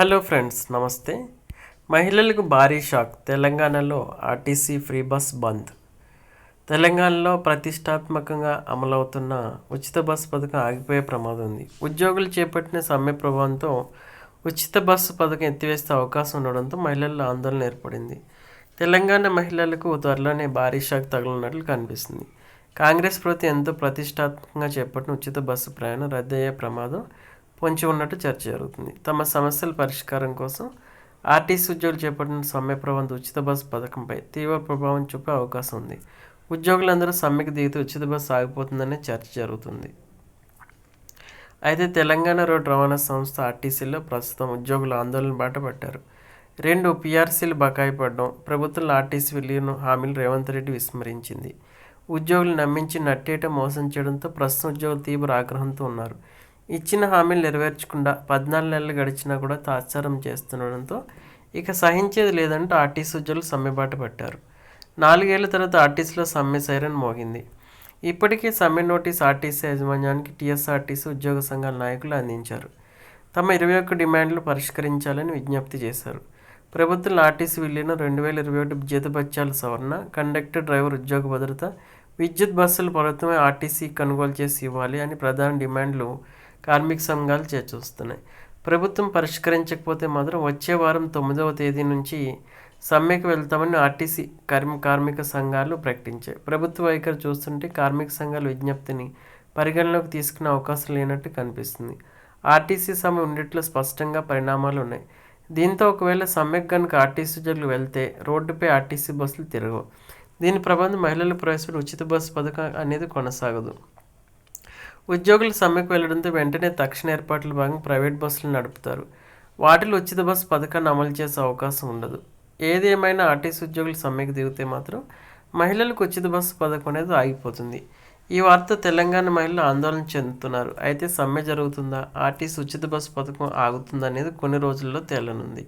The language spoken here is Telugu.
హలో ఫ్రెండ్స్ నమస్తే. మహిళలకు భారీ షాక్. తెలంగాణలో ఆర్టీసీ ఫ్రీ బస్ బంద్. తెలంగాణలో ప్రతిష్టాత్మకంగా అమలవుతున్న ఉచిత బస్సు పథకం ఆగిపోయే ప్రమాదం ఉంది. ఉద్యోగులు చేపట్టిన సమ్మె ప్రభావంతో ఉచిత బస్సు పథకం ఎత్తివేస్తే అవకాశం ఉండడంతో మహిళల్లో ఆందోళన ఏర్పడింది. తెలంగాణ మహిళలకు త్వరలోనే భారీ షాక్ తగలనున్నట్లు కనిపిస్తుంది. కాంగ్రెస్ ప్రభుత్వం ఎంతో ప్రతిష్టాత్మకంగా చేపట్టిన ఉచిత బస్సు ప్రయాణం రద్దయ్యే ప్రమాదం పొంచి ఉన్నట్టు చర్చ జరుగుతుంది. తమ సమస్యల పరిష్కారం కోసం ఆర్టీసీ ఉద్యోగులు చేపట్టిన సమ్మె ప్రబంధ ఉచిత బస్సు పథకంపై తీవ్ర ప్రభావం చూపే అవకాశం ఉంది. ఉద్యోగులందరూ సమ్మెకు దిగితే ఉచిత బస్సు ఆగిపోతుందనే చర్చ జరుగుతుంది. అయితే తెలంగాణ రోడ్డు రవాణా సంస్థ ఆర్టీసీలో ప్రస్తుతం ఉద్యోగులు ఆందోళన బాట పట్టారు. రెండు పీఆర్సీలు బకాయి పడడం ప్రభుత్వం ఆర్టీసీ విలీనం హామీలు రేవంత్ రెడ్డి విస్మరించింది. ఉద్యోగులు నమ్మించి నట్టేట మోసం చేయడంతో ప్రస్తుతం ఉద్యోగులు తీవ్ర ఆగ్రహంతో ఉన్నారు. ఇచ్చిన హామీలు నెరవేర్చకుండా పద్నాలుగు నెలలు గడిచినా కూడా తాత్సారం చేస్తుండడంతో ఇక సహించేది లేదంటూ ఆర్టీసీ ఉద్యోగులు సమ్మెబాట పట్టారు. నాలుగేళ్ళ తర్వాత ఆర్టీసీలో సమ్మె సైరన్ మోగింది. ఇప్పటికే సమ్మె నోటీస్ ఆర్టీసీ యాజమాన్యానికి టీఎస్ఆర్టీసీ ఉద్యోగ సంఘాల నాయకులు అందించారు. తమ ఇరవై ఒక్క డిమాండ్లు పరిష్కరించాలని విజ్ఞప్తి చేశారు. ప్రభుత్వం ఆర్టీసీ విలీనం రెండు వేల ఇరవై ఒకటి జీతభత్యాల సవరణ కండక్టర్ డ్రైవర్ ఉద్యోగ భద్రత విద్యుత్ బస్సులు ప్రభుత్వమే ఆర్టీసీ కొనుగోలు చేసి ఇవ్వాలి అని ప్రధాన డిమాండ్లు కార్మిక సంఘాలు చేర్చొస్తున్నాయి ప్రభుత్వం పరిష్కరించకపోతే మాత్రం వచ్చే వారం తొమ్మిదవ తేదీ నుంచి సమ్మెకు వెళ్తామని ఆర్టీసీ కార్మి కార్మిక సంఘాలు ప్రకటించాయి. ప్రభుత్వ వైఖరి చూస్తుంటే కార్మిక సంఘాల విజ్ఞప్తిని పరిగణలోకి తీసుకునే అవకాశం లేనట్టు కనిపిస్తుంది. ఆర్టీసీ సమ్మె ఉండేట్లో స్పష్టంగా పరిణామాలు ఉన్నాయి. దీంతో ఒకవేళ సమ్మెకు కనుక ఆర్టీసీ ఉద్యోగులు వెళ్తే రోడ్డుపై ఆర్టీసీ బస్సులు తిరగవు. దీని ప్రభావం మహిళలు ప్రవేశపెట్టి ఉచిత బస్సు పథకం అనేది కొనసాగదు. ఉద్యోగులు సమ్మెకు వెళ్ళడంతో వెంటనే తక్షణ ఏర్పాట్ల భాగంగా ప్రైవేట్ బస్సులు నడుపుతారు. వాటిలో ఉచిత బస్సు పథకాన్ని అమలు చేసే అవకాశం ఉండదు. ఏదేమైనా ఆర్టీసీ ఉద్యోగులు సమ్మెకు దిగితే మాత్రం మహిళలకు ఉచిత బస్సు పథకం అనేది ఆగిపోతుంది. ఈ వార్త తెలంగాణ మహిళలు ఆందోళన చెందుతున్నారు. అయితే సమ్మె జరుగుతుందా? ఆర్టీసీ ఉచిత బస్సు పథకం ఆగుతుందా అనేది కొన్ని రోజుల్లో తేలనుంది.